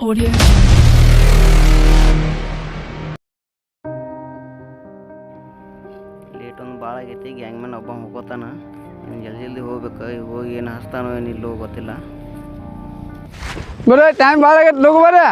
Audio. Late ಒಂದು ಭಾಳ ಆಗೈತಿ ಗ್ಯಾಂಗ್ ಮ್ಯಾನ್ ಒಬ್ಬ ಹೋಗೋತಾನ? ಜಲ್ದಿ ಜಲ್ದಿ ಹೋಗ್ಬೇಕು ಈಗ ಹೋಗಿ ಏನು ಹಸ್ತಾನೋ ಏನು ಇಲ್ಲೋ ಗೊತ್ತಿಲ್ಲ. ಬರೋ ಟೈಮ್ ಭಾಳ ಆಗೈತೆ ಲಗು ಬರ್ರಿ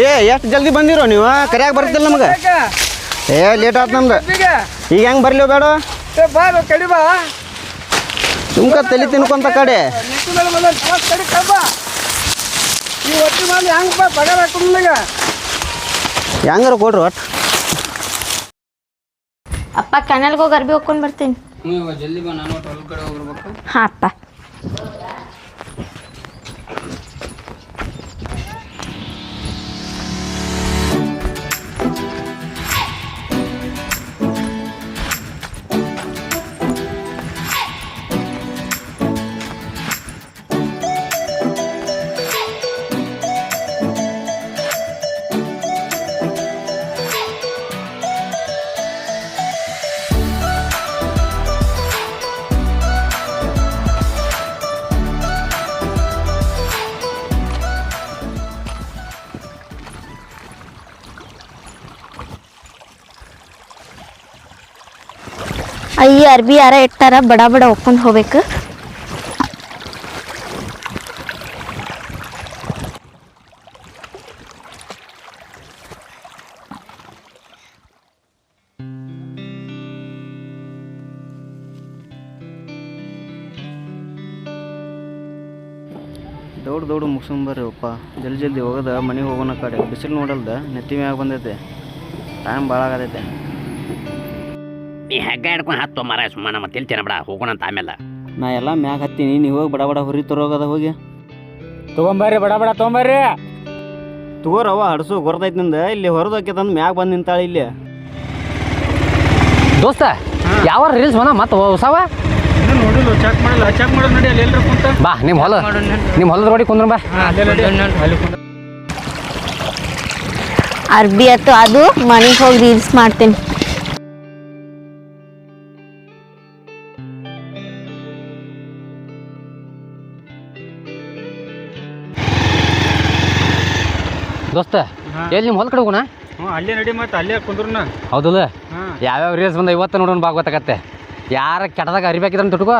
ಏ ಎಷ್ಟು ಜಲ್ದಿ ಬಂದಿರೋ ನೀವು? ಕರಿಯಾಗ ಬರ್ತಿಲ್ಲ ನಮ್ಗೆ. ಏ ಲೇಟ್ ಆಯ್ತು ನಮ್ದು. ಈಗ? ಹೆಂಗೆ ಬರ್ಲಿ ಬೇಡ ಬಾ ಕಡಿ ಬಾ. ಸುಮ್ಕ ತಲೆ ತಿನ್ಕೊಂತ ಕಡೆ. ಹೆಂಗಾರ ಕೊಡ್ರಿ ಒಟ್ಟು ಅಪ್ಪ ಕೆನಲ್ಗೆ ಹೋಗಿ ಅರ್ಬಿ ಹೋಗ್ಕೊಂಡು ಬರ್ತೀನಿ. ಹಾಂ ಅಪ್ಪ. ಅರ್ಬಿ ಯಾರ ಇಟ್ಟಾರ ಬಡ ಬಡ ಒಪ್ಕೊಂಡು ಹೋಗ್ಬೇಕು. ದೌಡ್ ದೌಡು ಮುಗಿಸ್ಕೊಂಬರ್ರಿ ಅಪ್ಪ ಜಲ್ದಿ ಜಲ್ದಿ ಹೋಗೋದ, ಮನೆಗೆ ಹೋಗೋಣ ಕಡೆ. ಬಿಸಿಲು ನೋಡಲ್ದ ನೆತ್ತಿ ಮ್ಯಾಗ ಬಂದೈತೆ. ಟೈಮ್ ಭಾಳ ಆಗತೈತೆ. ಹೆಗ್ಗ ಹಿಡ್ಕೊಂಡು ಹತ್ತು ಮರ ಸುಮ್ಮನೆ ಮತ್ತೆ ತಿಳ್ತೇನೆ ಬಿಡ ಹೋಗೋಣ ಅಂತ ಆಮೇಲೆ. ನಾ ಎಲ್ಲ ಮ್ಯಾಗ ಹತ್ತೀನಿ ನೀವು ಹೋಗಿ ಬಡ ಬಡ ಹುರಿ ತರೋಗದ ಹೋಗಿ. ತಗೊಂಬರ್ರಿ ಬಡ ಬಡ ತಗೊಂಬರ್ರಿ. ತಗೋರವ್ವ ಹಡಸು ಗೊರದೈತಿ ನಿಂದ. ಇಲ್ಲಿ ಹೊರದಕ್ಕೆ ತಂದು ಮ್ಯಾಗ ಬಂದು ನಿಂತಾಳೆ ಇಲ್ಲಿ. ದೋಸ್ತ ಯಾವ ರೀಲ್ಸ್ ಬಂದ ಮತ್ತೆ ಹೊಸವ? ನೋಡಿಲ್ಲ ಚೆಕ್ ಮಾಡಲ್ಲ. ಚೆಕ್ ಮಾಡೋದು ನಡಿ ಅಲ್ಲಿ ಎಲ್ಲರೂ ಕುಂತ. ಬಾ ನಿಮ್ಮ ಹೊಲ ನಿಮ್ಮ ಹೊಲದ ರೋಡಿ ಕುಂದ್ರ ಬಾ. ಅರ್ಬಿ ಅತ್ತು ಅದು ಮನೆಗೆ ಹೋಗಿ ರೀಲ್ಸ್ ಮಾಡ್ತೀನಿ. ದೋಸ್ತ ಎಲ್ಲಿ ನಿಮ್ಮ ಹೊಲ ಕಡೆ ಹೋಗೋಣ? ಹ್ಞೂ ಅಲ್ಲೇ ನಡಿ ಮತ್ತೆ ಅಲ್ಲೇ ಕುಂದ್ರನ. ಹೌದಲ್ಲ? ಹಾಂ. ಯಾವ್ಯಾವ ರೀಲ್ಸ್ ಬಂದ ಇವತ್ತು ನೋಡೋಣ ಭಾಗ ಗೊತ್ತಾಗತ್ತೆ. ಯಾರ ಕೆಟ್ಟದಾಗ ಅರಿಬೇಕಿದ್ರೆ ತುಟ್ಕೋ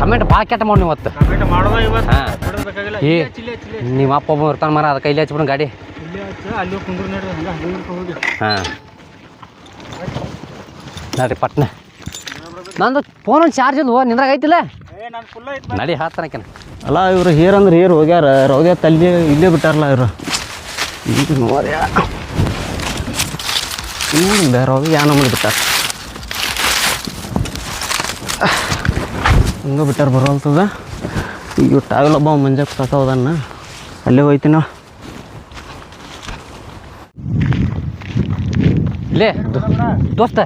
ಕಮೆಂಟ್ ಭಾಳ ಕೆಟ್ಟ ಮಾಡಿ ಇವತ್ತು. ಕಮೆಂಟ್ ಮಾಡೋದ ಇವತ್ತು? ಹಾ. ಏ. ಇಲ್ಲೇ ಇಲ್ಲೇ ಹಚ್ಚಿ. ನಿಮ್ಮ ಅಪ್ಪ ಒಬ್ಬ ಇರ್ತಾನೆ ಮರ ಅದಕ್ಕೆ ಇಲ್ಲಿ ಹಚ್ಬಿಡೋಣ ಗಾಡಿ. ಇಲ್ಲೇ ಹಚ್ಚ ಅಲ್ಲಿ ಹೋಗಿ ಕುಂದ್ರ ನೋಡ್ರಿ ಹಂಗ ಹಂಗ ಹೋಗಿ. ಹಾಂ. ನಡಿ ಪಟ್ನ. ನಂದು ಫೋನ್ ಚಾರ್ಜ್ ಇಲ್ವೋ ನಿಂದ್ರಾಗ ಐತಿಲ್ಲ? ಏ ನಾನು ಫುಲ್ ಐತ್ ನಡಿ ಹಾಕ್ತಾನಕೇನ ಅಲ್ಲ ಇವರು ಹೀರ್ ಅಂದ್ರೆ ಹೀರ್ ಹೋಗ್ಯಾರ ರೌದ್ಯ ತಲ್ಲಿ ಇಲ್ಲೇ ಬಿಟ್ಟಾರಲ್ಲ ಇವರು. ಈಗ ನೋಡ್ಯ ಬೇರೆ ಹೋಗಿ ಯಾನ ಬಿಟ್ಟಾರ ಹಂಗೆ ಬಿಟ್ಟಾರ ಬರೋಲ್ತದ ಈಗ ಟಾವೆಲ್ ಒಬ್ಬ ಸಾಕೋದನ್ನ ಅಲ್ಲೇ ಹೋಯ್ತೀನ ನಾವು ಇಲ್ಲೇ ದೋಸ್ತ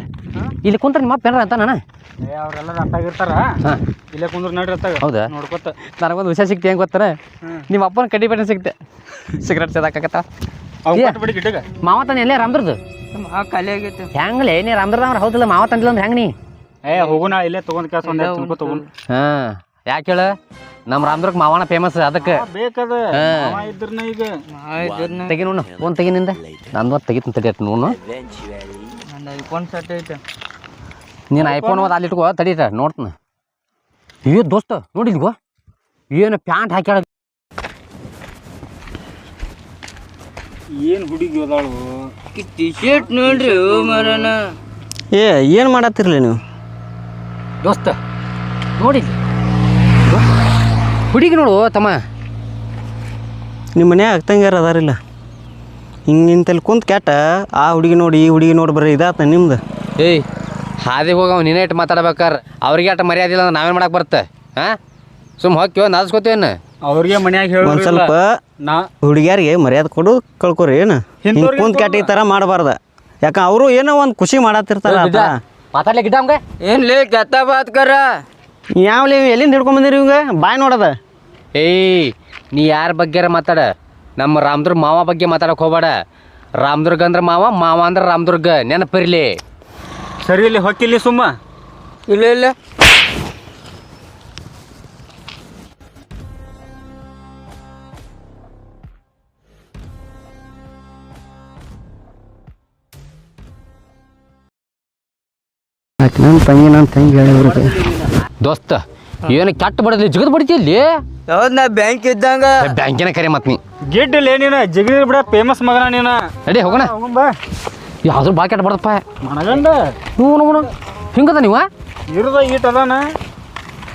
ಇಲ್ಲಿ ಕುಂತ್ರೆ ನಿಮ್ಮ ಅಪ್ಪ ಏನಾರ ಅಂತ ನಾನು ಅವರೆಲ್ಲ ರತ್ತಾಗಿರ್ತಾರ ಹಾಂ. ಇಲ್ಲೇ ಕುಂದ್ರ ನೋಡ್ರಿ ಅತ್ತಾಗ. ಹೌದಾ? ನೋಡ್ಕೊತ. ನನಗೊಂದು ವಿಷಯ ಸಿಕ್ತಿ ಹೆಂಗೆ ಗೊತ್ತಾರ ನಿಮ್ಮ ಅಪ್ಪನ ಕಡ್ಡಿ ಬೇಡ ಸಿಕ್ತೆ. ಸಿಗರೇಟ್ ಸೇದಾಕತ್ತ. ಕೊಟ್ಬಿಡಿ ಗಿಡಗ ಮಾವ ತಾನೆ ಎಲ್ಲೇ ರಾಮ್ದ್ರದ್ದು ಖಾಲಿ ಆಗೈತೆ. ಹೆಂಗ್ಲೇ ನೀ ಹೌದಿಲ್ಲ ಮಾವ ತಂದಿಲ್ಲ ಅಂದ್ರೆ ಹೆಂಗೆ ನೀ? ಏ ಹೋಗುಣ ಇಲ್ಲೇ ತಗೊಂಡ್ ಕೆಲಸ ಒಂದ್ ತಿನ್ಕೊ ತಗೊಂಡ್. ಹಾಂ. ಯಾಕೆ ಹೇಳ? ನಮ್ಮ ರಾಮ್ದ್ರಕ್ಕೆ ಮಾವನ ಫೇಮಸ್ ಅದಕ್ಕೆ. ಬೇಕದ? ಇದ್ರನ ಈಗ. ತೆಗಿ ನೋಡು ಫೋನ್ ತೆಗಿನಿಂದ ನಂದು. ತೆಗಿತೀನಿ ತಡಿ ಅಟ್ ನೋಡು ಐಫೋನ್ ಸೆಟ್ ಐತೆ. ನೀನು ಐಫೋನ್ ಒಂದು ಅಲ್ಲಿ ಇಟ್ಕೋ ತಡೀತ ನೋಡ್ತೀನಿ. ಏ ದೋಸ್ತ ನೋಡಿದ್ಗೋ ಏನು ಪ್ಯಾಂಟ್ ಹಾಕ್ಯಾಳ? ಏನು ಹುಡುಗಿ ಅದಾಳು? ಏ ಏನು ಮಾಡತ್ತಿರ್ಲಿ ನೀವು? ದೋಸ್ತ ನೋಡಿ ಹುಡುಗಿ ನೋಡು ತಮ್ಮ. ನಿಮ್ಮ ಮನ್ಯಾಗ ಅಕ್ಕಂಗ್ಯಾರ ಅದಾರಿಲ್ಲ? ಹಿಂಗೆ ಇಂತಲ್ಲಿ ಕುಂತ ಕ್ಯಾಟ ಆ ಹುಡುಗಿ ನೋಡಿ ಈ ಹುಡುಗಿ ನೋಡಿ ಬರ್ರಿ ಇದಾತ ನಿಮ್ದು? ಏಯ್ ಹಾದಿಗೆ ಹೋಗವ ನೀನೇ ಇಟ್ಟು ಮಾತಾಡ್ಬೇಕಾರ. ಅವ್ರಿಗೆ ಅಟ ಮರ್ಯಾದಿಲ್ಲ ಅಂದ್ರೆ ನಾವೇನು ಮಾಡಕ್ಕೆ ಬರುತ್ತೆ ಹಾಂ? ಸುಮ್ಮ ಹೋಗ್ತೀವ ನಾದಿಸ್ಕೋತೀವೇನು ಅವ್ರಿಗೆ ಮನ್ಯಾಗ ಒಂದು ಹೇಳ ಸ್ವಲ್ಪ ನಾ ಹುಡುಗಿಯಾರಿಗೆ ಮರ್ಯಾದೆ ಕೊಡು ಕಳ್ಕೊರಿ ಏನು? ಹಿಂಗೆ ಕುಂತ ಕ್ಯಾಟ ಈ ಥರ ಮಾಡಬಾರ್ದ. ಯಾಕ ಅವರು ಏನೋ ಒಂದು ಖುಷಿ ಮಾಡತ್ತಿರ್ತಾರ ಬಿಡ. ಮಾತಾಡ್ಲಿಕ್ಕೆ ಇಟ್ಟ ಹಂಗೆ ಏನ್ಲೇ ಕೆತ್ತ ಬಾತ್ ಕರ. ಯಾವ್ಲಿ ಎಲ್ಲಿಂದ ಹಿಡ್ಕೊಂಬಂದಿರಿ ಇವಂಗ? ಬಾಯ್ ನೋಡದ. ಏಯ್ ನೀ ಯಾರ ಬಗ್ಗೆರ ಮಾತಾಡ? ನಮ್ಮ ರಾಮದುರ್ಗ ಮಾವ ಬಗ್ಗೆ ಮಾತಾಡಕ್ ಹೋಗ್ಬೇಡ. ರಾಮದುರ್ಗ ಅಂದ್ರೆ ಮಾವ ಮಾವ ಅಂದ್ರೆ ರಾಮದುರ್ಗ. ನೆನಪಿರ್ಲಿ. ಸರಿ ಇಲ್ಲಿ ಹೊಕ್ಕಿಲ್ಲಿ ಸುಮ್ಮ. ಇಲ್ಲ ಇಲ್ಲ. ಆಕೆ ತಂಗಿ ನನ್ನ ತಂಗಿ ಹೇಳಿವ್ರಿಗೆ ದೋಸ್ತ ಏನು ಕೆಟ್ಟ ಬಡದ್ಲಿ ಜಿಗದ್ ಬಡಿತಿಲ್ಲಿ ಯಾವ್ದು ನಾ ಬ್ಯಾಂಕ್ ಇದ್ದಂಗ. ಬ್ಯಾಂಕಿನ ಕರೆ ಮತ್ ನೀ. ಗಿಡ್ಡಲ್ಲಿ ನೀನು ಜಿಗಿರಿ ಬಿಡ ಫೇಮಸ್ ಮಗನ ನೀನು. ನಡಿ ಹೋಗೋಣ. ಹೋಗಂಬ ಯಾವ್ದು ಬಾ ಕೆಟ್ಟ ಬಡದಪ್ಪ ಮನಗಂಡ? ಹ್ಞೂ ನೋಡು ಹಿಂಗದ ನೀವ? ಇರದ ಈಟ್ ಅದಾನ?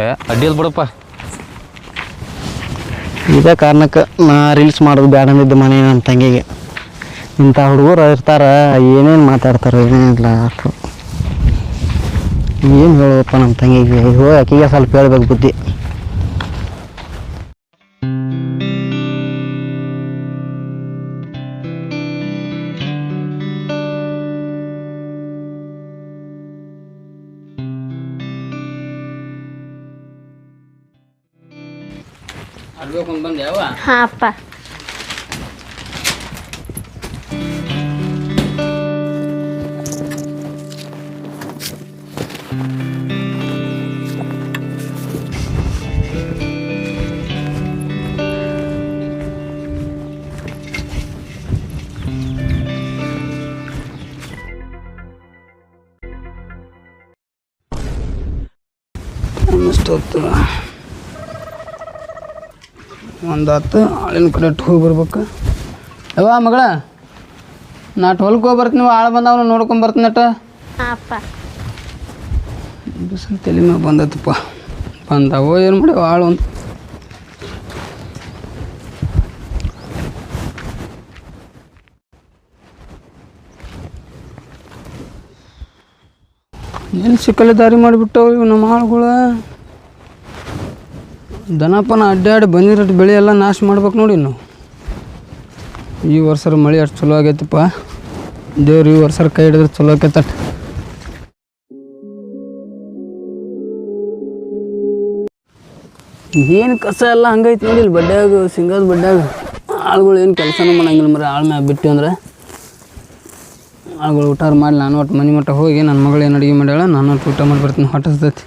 ಏ ಅಡ್ಡಿಲ್ ಬಿಡಪ್ಪ. ಇದೇ ಕಾರಣಕ್ಕೆ ನಾ ರೀಲ್ಸ್ ಮಾಡೋದು ಬೇಡ ಅಂದಿದ್ದು ಮನೆ ನನ್ನ ತಂಗಿಗೆ. ಇಂಥ ಹುಡುಗರು ಇರ್ತಾರ ಏನೇನು ಮಾತಾಡ್ತಾರೆ ಏನೇನಿಲ್ಲ ಏನು ಹೇಳೋದಪ್ಪ ನಮ್ಮ ತಂಗಿಗೆ? ಹೋಗಿ ಆಕೆಗೆ ಸ್ವಲ್ಪ ಹೇಳ್ಬೇಕು ಬುದ್ಧಿ. ಹಾ ಅಪ್ಪ ಅನಿಸ್ತೊತ್ತು ಒಂದು ಹತ್ತು ಆಳಿನ ಕಡೆ ಹೋಗಿ ಬರ್ಬೇಕು. ಅವ ಮಗಳ ನಾ ಹೊಲ್ಕ್ ಹೋಗಿ ಬರ್ತೀನಿ ಆಳು ಬಂದವನು ನೋಡ್ಕೊಂಡ್ ಬರ್ತೀನಿ ನಟ ಹಾ ಅಪ್ಪ. ಬಿಸಿಲು ತಲೆ ಮ್ಯಾಗ ಬಂದೈತಪ್ಪ. ಬಂದಾವೋ ಏನು ಮಾಡ್ಯಾವ ಆಳು ಅಂತ. ಎಲ್ಲಿ ಸಿಕ್ಕಲ್ಲಿ ದಾರಿ ಮಾಡಿಬಿಟ್ಟವು ಇವು ನಮ್ಮ ಆಳುಗಳು ದನಪನ ಅಡ್ಡಾಡಿ ಬಂದಿರೋ ಬೆಳೆ ಎಲ್ಲ ನಾಶ ಮಾಡ್ಬೇಕು ನೋಡಿ ನಾವು ಈ ವರ್ಷ ಮಳೆ ಅಷ್ಟು ಚಲೋ ಆಗೈತಪ್ಪ. ದೇವ್ರು ಈ ವರ್ಷ ಕೈ ಹಿಡಿದ್ರೆ ಚಲೋ ಆಕೈತಟ್ ಏನು ಕಸ ಎಲ್ಲ ಹಂಗೈತಿ ನೋಡಿ ಇಲ್ಲಿ ಬಡ್ಡ್ಯಾಗ ಸಿಂಗದ ಬಡ್ಡ್ಯಾಗ ಆಳುಗಳು ಏನು ಕೆಲಸನೂ ಮಾಡಂಗಿಲ್ಲ ಮರ ಆಳು ಮ್ಯಾಗ ಬಿಟ್ಟು ಅಂದ್ರೆ. ಆಳುಗಳು ಊಟ ಮಾಡಿ ನಾನು ಒಟ್ಟು ಮನೆ ಮಟ್ಟ ಹೋಗಿ ನನ್ನ ಮಗಳು ಏನು ಅಡುಗೆ ಮಾಡ್ಯಾಳ, ನಾನು ಒಟ್ಟು ಊಟ ಮಾಡಿ ಬರ್ತೀನಿ ಹೊಟ್ಟಸ್ತೈತಿ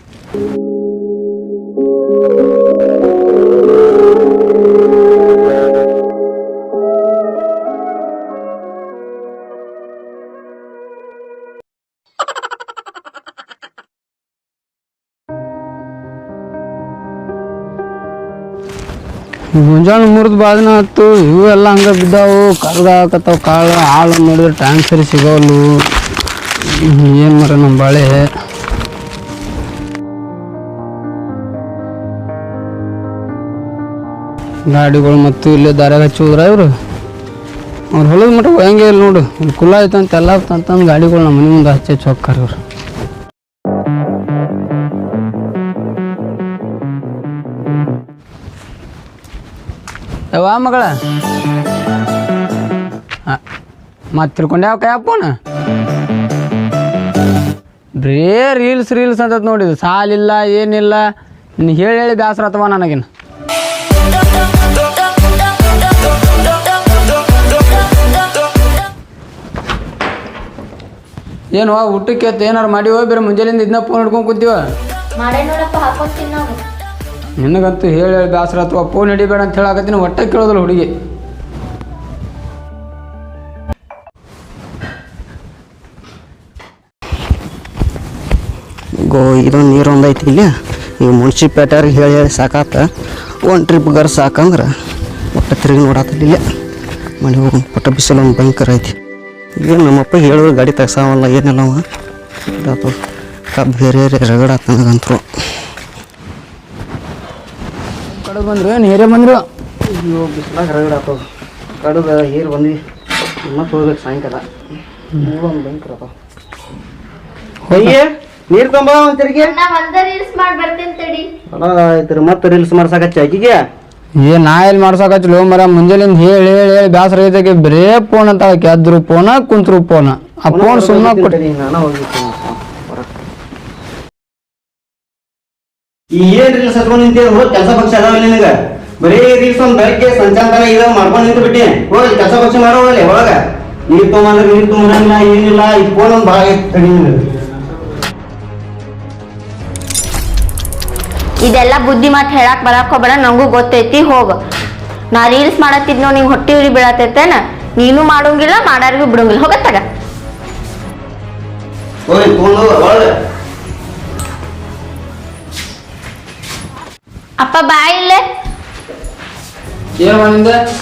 ಮುಂಜಾನೆ ಮುರಿದು ಬಾದಿನ ಆಯ್ತು ಇವು ಎಲ್ಲ ಹಂಗೆ ಬಿದ್ದಾವು. ಕರ್ಗಾಕತ್ತಾವ ಕಾಳು ಹಾಳು ನೋಡಿದ್ರೆ ಟೈಮ್ ಸರಿ ಸಿಗೋಲ್ಲು. ಏನು ಮರ ನಮ್ಮ ಬಾಳೆ? ಗಾಡಿಗಳು ಮತ್ತು ಇಲ್ಲೇ ದಾರ್ಯಾಗ ಹಚ್ಚಿ ಹೋದ್ರ ಇವರು? ಅವ್ರು ಹೊಲದ ಮಟ್ಟ ಹೆಂಗೆ ಇಲ್ಲ ನೋಡು. ಕುಲ ಕುಲ್ಲ ಅಂತ ಎಲ್ಲ ಅಂತಂದು ಗಾಡಿಗಳು ನಮ್ಮ ಮನೆ ಮುಂದೆ ಹಚ್ಚಿ ಹಚ್ಚಿ ಹೋಗ್ತಾರೆ ಇವ್ರು. ಯವ್ವ ಮಗಳ. ಮತ್ತೆ ತಿಳ್ಕೊಂಡ್ಯಾವ ಕೈ ಫೋನ್ ಬರೇ ರೀಲ್ಸ್ ರೀಲ್ಸ್ ಅಂತ ನೋಡಿದ್ದು ಸಾಲಿಲ್ಲ, ಏನಿಲ್ಲ. ನೀನು ಹೇಳಿ ಹೇಳಿ ಬೇಸರ ಅಥವಾ ನನಗಿನ ಏನು ಊಟಕ್ಕೆ ಏನಾರು ಮಾಡಿ ಬೇರೆ ಮುಂಜಾನೆಯಿಂದ ಇದನ್ನ ಫೋನ್ ಹಿಡ್ಕೊಂಡು ಕೂತೀವ. ಮಾಡೇ ನೋಡಪ್ಪ ಹಾಕೋತೀನಿ ನಾವು ನಿನಗಂತೂ ಹೇಳಿ ಹೇಳಿ ಬೇಸರ ಅಥವಾ ಫೋನ್ ಹಿಡಿಬೇಡ ಅಂತ ಹೇಳಾಕತ್ತೀನಿ ಹೊಟ್ಟೆ ಕೇಳೋದಿಲ್ಲ ಹುಡುಗಿ. ಗೋ, ಇದೊಂದು ನೀರು ಒಂದು ಐತಿ ಇಲ್ಲಿ. ಈಗ ಮುನ್ಸಿಪೇಟೆಯವ್ರಿಗೆ ಹೇಳಿ ಹೇಳಿ ಸಾಕಾತ. ಒಂದು ಟ್ರಿಪ್ ಗರ್ ಸಾಕಂದ್ರೆ ಒಟ್ಟು ತಿರುಗಿ ನೋಡಾತಿಲ್ಲ ಮನೆ ಹೋಗಿ ಪಟ್ಟ ಬಿಸಿಲು ಒಂದು ಭಯಂಕರ ಐತಿ. ಏನು ನಮ್ಮಪ್ಪ ಹೇಳೋದು ಗಾಡಿ ತೆಗ್ಸಾವಲ್ಲ, ಏನಿಲ್ಲವ. ಕಬ್ಬು ಬೇರೆ ರಗಡಾತ ನನಗಂತರು. ಕಡೆ ಬಂದ್ರು ಏನು ಹಿರೇ ಬಂದರು? ಅಯ್ಯೋ ಬಿಸಿಲಾಗ ಆತವ ಕಡದ ನೀರು ಬಂದ್ವಿ ಮತ್ತೆ ಹೋಗ್ಬೇಕು ಸಾಯಂಕಾಲ. ಭಯಂಕರ ಅದಾವ ನೀರು ತೊಂಬ ಒಂದು ತಿರುಗಿ? ನಾ ಒಂದ ರೀಲ್ಸ್ ಮಾಡಿ ಬರ್ತೀನಿ ತಡಿ. ಆಯ್ತು ಮತ್ತೆ ರೀಲ್ಸ್ ಮಾಡ್ಸಕಚ್ಚ ಆಕಿಗೆ ಏ ನಾ ಎಲ್ಲಿ ಮಾಡ್ಸಕಚ್ಚಲು ಮರ ಮುಂಜಾನಿಂದ ಹೇಳಿ ಹೇಳಿ ಹೇಳಿ ಬ್ಯಾಸರ ಐತೆಗೆ ಬರೇ ಫೋನ್ ಅಂತ ಕೆದ್ರು ಫೋನ ಕುಂತ್ರು ಫೋನ ಆ ಫೋನ್ ಸುಮ್ಮನೆ ಕೊಟ್ಟಿದ್ದೀನಿ ನಾನು ಹೋಗಿತ್ತು ಈ ಏನ್ ರೀಲ್ಸ್ ಹತ್ಕೊಂಡ್ ಹೋಗಿ ಕೆಲಸ ಪಕ್ಷ ಅದಾವ ನಿನಗ? ಬರೀ ರೀಲ್ಸ್ ಒಂದ್ ಬೆಳಗ್ಗೆ ಸಂಚಾರ ಇದ ಮಾಡ್ಕೊಂಡು ನಿಂತು ಬಿಟ್ಟಿ ಹೋಗಿ ಕೆಲಸ ಪಕ್ಷ ಮಾಡೋವಲ್ಲಿ ಒಳಗ. ನೀರ್ ತೊಗೊಂಡ್ರೆ ನೀರ್ ತೊಗೊಂಡಿಲ್ಲ ಏನಿಲ್ಲ ಈ ಫೋನ್ ಒಂದ್ ಭಾಳ. ಇದೆಲ್ಲ ಬುದ್ಧಿ ಮಾತು ಹೇಳಕ್ ಬರಕ್ ಹೋಗ್ಬೇಡ ನಂಗೂ ಗೊತ್ತೈತಿ ಹೋಗ. ನಾ ರೀಲ್ಸ್ ಮಾಡತ್ತಿದ್ನೋ ನಿಂಗೆ ಹೊಟ್ಟಿ ಉರಿ ಬೀಳತೈತೇನ? ನೀನು ಮಾಡೋಂಗಿಲ್ಲ ಮಾಡಾರಿಗೂ ಬಿಡೋಂಗಿಲ್ಲ ಹೋಗತ್ತಾಗ ಹೋಗಿ ಒಳಗ. ಅಪ್ಪ ಬಾಯ್ ಇಲ್ಲೇ?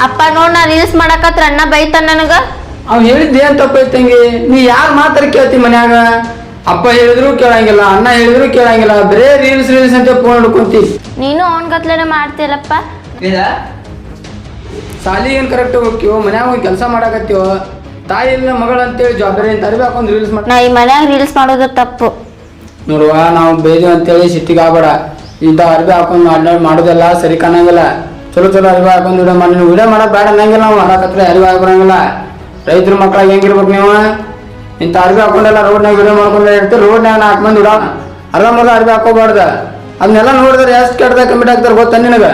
ಅಪ್ಪ ನೋಡ್ ನಾ ರೀಲ್ಸ್ ಮಾಡಕತ್ರ ಅಣ್ಣ ಬೈತಾನ ನನಗ. ಅವ್ ಹೇಳಿದ್ ಏನ್ ತಪ್ಪೈತಂಗಿ ನೀ ಯಾರ್ ಮಾತಾರ ಕೇಳ್ತಿ ಮನ್ಯಾಗ? ಅಪ್ಪ ಹೇಳಿದ್ರು ಕೇಳಂಗಿಲ್ಲ ಅಣ್ಣ ಹೇಳಿದ್ರು ಕೇಳಂಗಿಲ್ಲ ಬರೇ ರೀಲ್ಸ್ ರೀಲ್ಸ್ ಅಂತ ಫೋನ್ ಹಿಡ್ಕೊಂತಿ ನೀನು ಅವನ್ ಗತ್ಲೇನೆ ಮಾಡ್ತೀರಪ್ಪ ಸಾಲಿ ಏನ್ ಕರೆಕ್ಟ್ ಹೋಗ್ತೀವೋ ಮನ್ಯಾಗ ಹೋಗಿ ಕೆಲಸ ಮಾಡಾಕತ್ತೀವೋ ತಾಯಿ ಇಲ್ಲ ಮಗಳು ಅಂತೇಳಿ ಜವಾಬ್ದಾರಿ ಅಂತ ಹಾಕೊಂಡ್ ರೀಲ್ಸ್ ಮಾಡ ನಾ ಈ ಮನ್ಯಾಗ ರೀಲ್ಸ್ ಮಾಡೋದು ತಪ್ಪು. ನೋಡುವ ನಾವು ಬೇಜು ಅಂತೇಳಿ ಸಿಟ್ಟಿಗೆ ಆಗ್ಬೇಡ. ಇಂಥ ಅರ್ಬಿ ಹಾಕೊಂಡು ಅಡ್ಡಾಡ್ ಮಾಡೋದೆಲ್ಲ ಸರಿ ಕಾಣಂಗಿಲ್ಲ. ಚಲೋ ಚಲೋ ಅರ್ಬಿ ಹಾಕೊಂಡು ವಿಡಿಯೋ ಮಾಡಿ ನೀವು ವಿಡಿಯೋ ಮಾಡೋದು ಬೇಡ ಅನ್ನಂಗಿಲ್ಲ ನಾವು ಮಾಡಕತ್ರ ಅರಿವಿ ಬರಂಗಿಲ್ಲ. ರೈತರ ಮಕ್ಳಾಗ ಹೆಂಗಿರ್ಬೇಕು ನೀವು? ಇಂಥ ಅರ್ಬಿ ಹಾಕೊಂಡೆಲ್ಲ ರೋಡ್ನಾಗ ವಿಡಿಯೋ ಮಾಡ್ಕೊಂಡು ಇರ್ತೀವಿ ರೋಡ್ನಾಗ ನಾಲ್ಕು ಮಂದಿ ಉಡಾ ಅರ್ಧ ಮರ್ಧ ಅರ್ಬಿ ಹಾಕೋಬಾರ್ದ ಅದನ್ನೆಲ್ಲ ನೋಡಿದ್ರೆ ಎಷ್ಟು ಕೆಟ್ಟದಾಗ ಕಮಿಟ್ ಆಗ್ತಾರೆ ಗೊತ್ತಾ ನಿನಗೆ?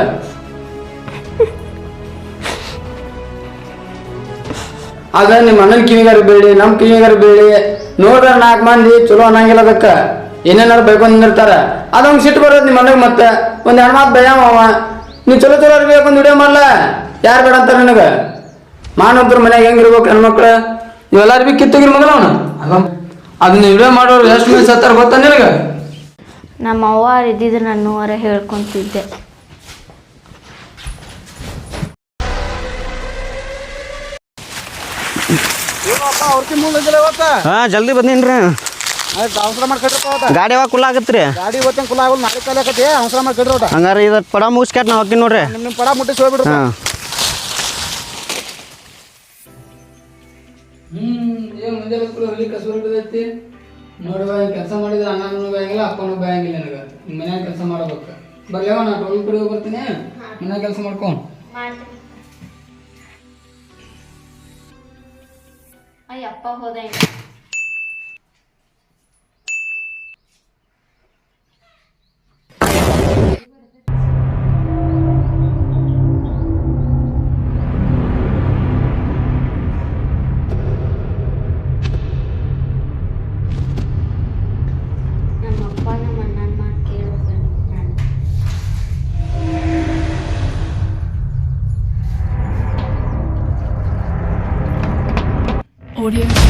ಆಗ ನಿಮ್ಮ ಅಣ್ಣನ ಕಿವಿಗಾರ ಬೀಳಿ ನಮ್ಮ ಕಿವಿಗಾರ ಬೀಳಿ, ನೋಡ್ರ ನಾಲ್ಕು ಮಂದಿ ಚಲೋ ಅನ್ನಂಗಿಲ್ಲ ಅದಕ್ಕೆ. ಏನೇನಾರು ಬೈಕೊಂಡಿರ್ತಾರ ಅದೊಂದು ಸಿಟ್ಟು ಬರೋದು ನಿಮ್ಮ ಮನೆಗೆ ಮತ್ತೆ ಒಂದು ಎರಡು ಮಾತು ಭಯ ಅವ ನೀವು ಚಲೋ ಚಲೋ ಅರ್ಬಿ ಹಾಕೊಂಡು ವಿಡಿಯೋ ಮಾಡಲ್ಲ ಯಾರು ಬೇಡ ಅಂತಾರೆ ನಿನಗೆ? ಮಾನೊಬ್ಬರು ಮನ್ಯಾಗ ಹೆಂಗಿರ್ಬೇಕು ಹೆಣ್ಮಕ್ಳು ಇವೆಲ್ಲ ಅರ್ಬಿ ಕಿತ್ತೋಗಿರ್ ಮಗನ ಅವನು? ಅದನ್ನ ವಿಡಿಯೋ ಮಾಡೋರು ಎಷ್ಟು ಮಂದಿ ಸತ್ತಾರ ಗೊತ್ತಾ ನಿನಗೆ? ನಮ್ಮ ಅವ್ವ ಇದ್ದಿದ್ರೆ ನಾನು ಅವರ ಹೇಳ್ಕೊಂತಿದ್ದೆ ಹಾ ಜಲ್ದಿ ಬಂದೇನ್ರಿ. ಅವಸರ ಮಾಡಿ ಕಟ್ರಪ್ಪ ಗಾಡಿ ಯಾವಾಗ ಕುಲ್ಲ ಆಗತ್ರಿ? ಗಾಡಿ ಇವತ್ತಿನ ಕುಲ ಆಗಲ್ಲ ನಾಳೆ ಕಾಲ ಆಗತ್ತೆ. ಅವಸರ ಮಾಡಿ ಕಟ್ರಿ ಹಂಗಾರೆ ಇದು ಪಡ ಮುಗಿಸ್ಕ್ಯಾಟ್ ನಾವು ಹೋಗ್ತೀನಿ ನೋಡ್ರಿ. ನಿಮ್ ನಿಮ್ ಪಡ ಮುಟ್ಟಿಸಿ ಹೋಗ್ಬಿಡ್ರಿ ಹಾ. ಏನ್ ಮುಂದೆ ಕುಲ ಕಸೂರು ಬಿದ್ದೈತಿ ನೋಡುವ ಕೆಲಸ ಮಾಡಿದ್ರೆ ಅಣ್ಣನೂ ಬಯಂಗಿಲ್ಲ ಅಪ್ಪನೂ ಬಯಂಗಿಲ್ಲ ನನಗೆ. ನಿಮ್ಮ ಮನ್ಯಾಗ ಕೆಲಸ ಮಾಡಬೇಕು. ಬರ್ಲೇವ ನಾ ಟೋಲ್ ಕಡೆ ಹೋಗಿ ಬರ್ತೀನಿ. ಮನ್ಯಾಗ ಕೆಲಸ ಮಾಡ್ಕೊ. ಅಯ್ಯಪ್ಪ ಹೋದ ಇವ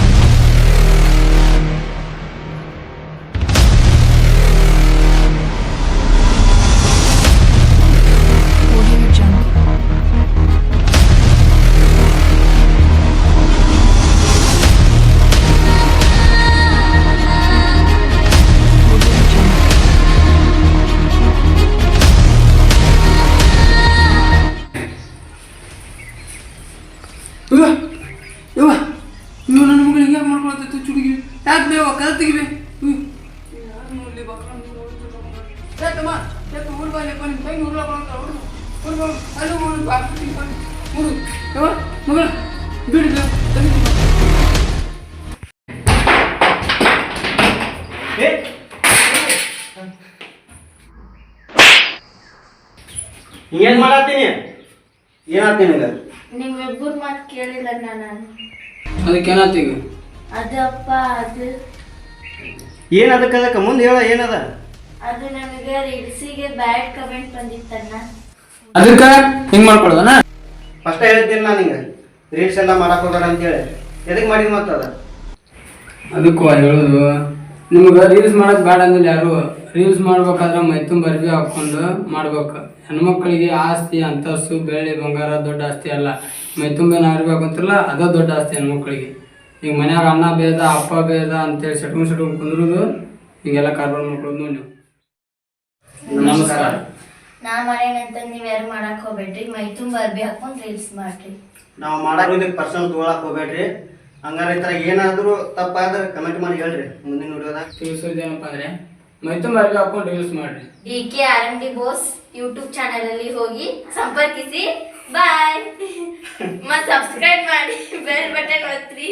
ಮಗಳ ಬಿಡಿದ ಹಿಂಗೇನ್ ಮಾಡತ್ತೀನಿ? ಏನಾತ್ ನಿನಗ ನಿಮ್ಮಿಬ್ಬರ ಮಾತು ಕೇಳಿಲ್ಲ ನಾನು. ಅದಕ್ಕೆ ಏನಾಯ್ತು ಈಗ? ಅದಪ್ಪ ಅದು. ಏನ್ ಅದಕ್ಕೆ ಅದಕ್ಕೆ? ಮುಂದೆ ಹೇಳ ಏನದ? ಅದು ನಮಗೆ ರೀಲ್ಸಿಗೆ ಬ್ಯಾಡ್ ಕಮೆಂಟ್ ಬಂದಿತ್ತಣ್ಣ. ಅದಕ್ಕೆ ಹಿಂಗ್ ಮಾಡ್ಕೊಳೋದನ? ಫಸ್ಟ್ ಹೇಳ್ತೀನಿ ನಾನು ನಿಂಗೆ ರೀಲ್ಸ್ ಎಲ್ಲ ಮಾಡಕ್ ಹೋಗೋಣ ಅಂತೇಳಿ. ಎದಕ್ಕೆ ಮಾಡಿದ್ ಮತ್ತ ಅದಕ್ಕೂ ಹೇಳೋದು ನಿಮ್ಗೆ ರೀಲ್ಸ್ ಮಾಡಕ್ ಬೇಡ ಅಂದ್ರೆ ಯಾರು. ರೀಲ್ಸ್ ಮಾಡ್ಬೇಕಾದ್ರೆ ಮೈ ತುಂಬ ಅರ್ಬಿ ಹಾಕೊಂಡು ಮಾಡ್ಬೇಕು. ಹೆಣ್ಮಕ್ಳಿಗೆ ಆಸ್ತಿ ಅಂತಸ್ತು ಬೆಳ್ಳಿ ಬಂಗಾರ ದೊಡ್ಡ ಆಸ್ತಿ ಅಲ್ಲ. ಮೈ ತುಂಬ ಏನು ಅರ್ಬಿ ಹಾಕೊಂತಿರಲ್ಲ ಅದ ದೊಡ್ಡ ಆಸ್ತಿ ಹೆಣ್ಮಕ್ಳಿಗೆ. ಈಗ ಮನ್ಯಾಗ ಅಣ್ಣ ಬೇದ ಅಪ್ಪ ಬೇದ ಅಂತೇಳಿ ಸಟ್ಕೊಂಡ್ ಸಟ್ಕೊಂಡ್ ಕುಂದ್ರುದು ಹಿಂಗೆಲ್ಲ ಕಾರ್ಬಾರ್ ಮಾಡ್ಕೊಳ್ಳೋದು ನೋಡಿ ನೀವು ನಮಸ್ಕಾರ. ನಾ ಮಾಡೇನಂತ ನೀವ್ ಯಾರು ಮಾಡಕ್ ಹೋಗ್ಬೇಡ್ರಿ. ಮೈ ತುಂಬ ಅರ್ಬಿ ಹಾಕೊಂಡ್ ರೀಲ್ಸ್ ಮಾಡ್ರಿ. ನಾವು ಮಾಡಕ್ ಇದಕ್ಕೆ ಪರ್ಸನಲ್ ತಗೊಳಕ್ ಹೋಗ್ಬೇಡ್ರಿ. ಹಂಗಾರ ಈ ಥರ ಏನಾದರೂ ತಪ್ಪಾದ್ರೆ ಕಮೆಂಟ್ ಮಾಡಿ ಹೇಳ್ರಿ. ಮುಂದಿನ ವಿಡಿಯೋದಾಗ ತಿಳಿಸೋದು ಏನಪ್ಪ ಅಂದ್ರೆ ಮೈ ತುಂಬ ಅರ್ಬಿ ಹಾಕೊಂಡು ರೀಲ್ಸ್ ಮಾಡ್ರಿ. D K R M D Bose YouTube channel ಅಲ್ಲಿ ಹೋಗಿ ಸಂಪರ್ಕಿಸಿ. ಬಾಯ್ ಮತ್ತೆ ಸಬ್ಸ್ಕ್ರೈಬ್ ಮಾಡಿ ಬೆಲ್ ಬಟನ್ ಒತ್ತಿರಿ